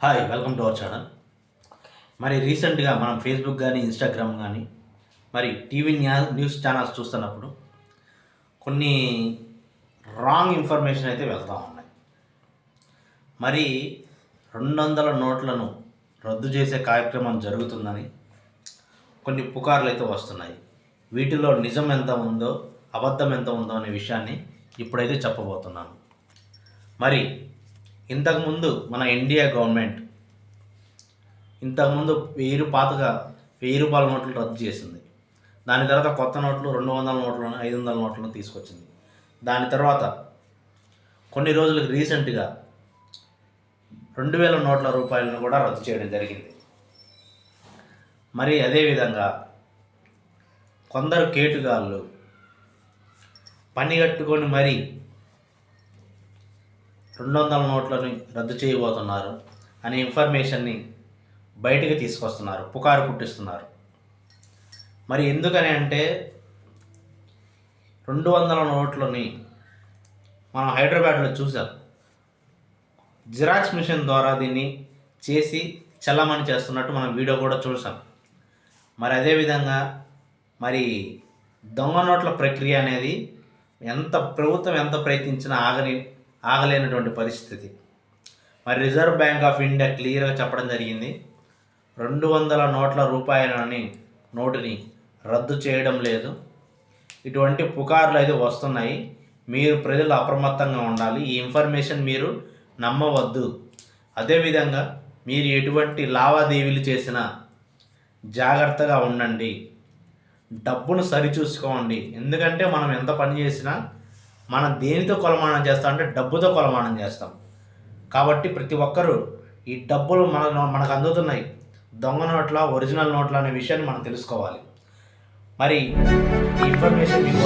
Hi welcome to our channel మరి రీసెంట్గా మనం ఫేస్బుక్ కానీ ఇన్స్టాగ్రామ్ కానీ మరి టీవీ న్యూస్ ఛానల్స్ చూస్తున్నప్పుడు కొన్ని రాంగ్ ఇన్ఫర్మేషన్ అయితే వెళ్తూ ఉన్నాయి. మరి రెండు వందల నోట్లను రద్దు చేసే కార్యక్రమం జరుగుతుందని కొన్ని పుకార్లు అయితే వస్తున్నాయి. వీటిలో నిజం ఎంత ఉందో అబద్ధం ఎంత ఉందో అనే విషయాన్ని ఇప్పుడైతే చెప్పబోతున్నాను. మరి ఇంతకుముందు మన ఇండియా గవర్నమెంట్ ఇంతకుముందు వెయ్యి పాతగా వెయ్యి రూపాయల నోట్లు రద్దు చేసింది. దాని తర్వాత కొత్త నోట్లు రెండు వందల నోట్లను ఐదు వందల నోట్లను తీసుకొచ్చింది. దాని తర్వాత కొన్ని రోజులకు రీసెంట్గా రెండు వేల నోట్ల రూపాయలను కూడా రద్దు చేయడం జరిగింది. మరి అదేవిధంగా కొందరు కేటుగాళ్ళు పని కట్టుకొని మరి రెండు వందల నోట్లని రద్దు చేయబోతున్నారు అనే ఇన్ఫర్మేషన్ని బయటికి తీసుకొస్తున్నారు పుకారు పుట్టిస్తున్నారు. మరి ఎందుకని అంటే రెండు వందల నోట్లని మనం హైదరాబాద్లో చూసాం. జిరాక్స్ మిషన్ ద్వారా దీన్ని చేసి చల్లమని చేస్తున్నట్టు మనం వీడియో కూడా చూసాం. మరి అదేవిధంగా మరి దొంగ నోట్ల ప్రక్రియ అనేది ఎంత ప్రభుత్వం ఎంత ప్రయత్నించినా ఆగని ఆగలేనటువంటి పరిస్థితి. మరి రిజర్వ్ బ్యాంక్ ఆఫ్ ఇండియా క్లియర్గా చెప్పడం జరిగింది. రెండు వందల నోట్ల రూపాయలని నోటుని రద్దు చేయడం లేదు. ఇటువంటి పుకార్లు అయితే వస్తున్నాయి. మీరు ప్రజలు అప్రమత్తంగా ఉండాలి. ఈ ఇన్ఫర్మేషన్ మీరు నమ్మవద్దు. అదేవిధంగా మీరు ఎటువంటి లావాదేవీలు చేసినా జాగ్రత్తగా ఉండండి. డబ్బును సరిచూసుకోండి. ఎందుకంటే మనం ఎంత పని చేసినా మనం దేనితో కొలమానం చేస్తాం అంటే డబ్బుతో కొలమానం చేస్తాం. కాబట్టి ప్రతి ఒక్కరూ ఈ డబ్బులు మన మనకు అందుతున్నాయి. దొంగ నోట్ల ఒరిజినల్ నోట్ల అనే విషయాన్ని మనం తెలుసుకోవాలి. మరి ఈ ఇన్ఫర్మేషన్ మీకు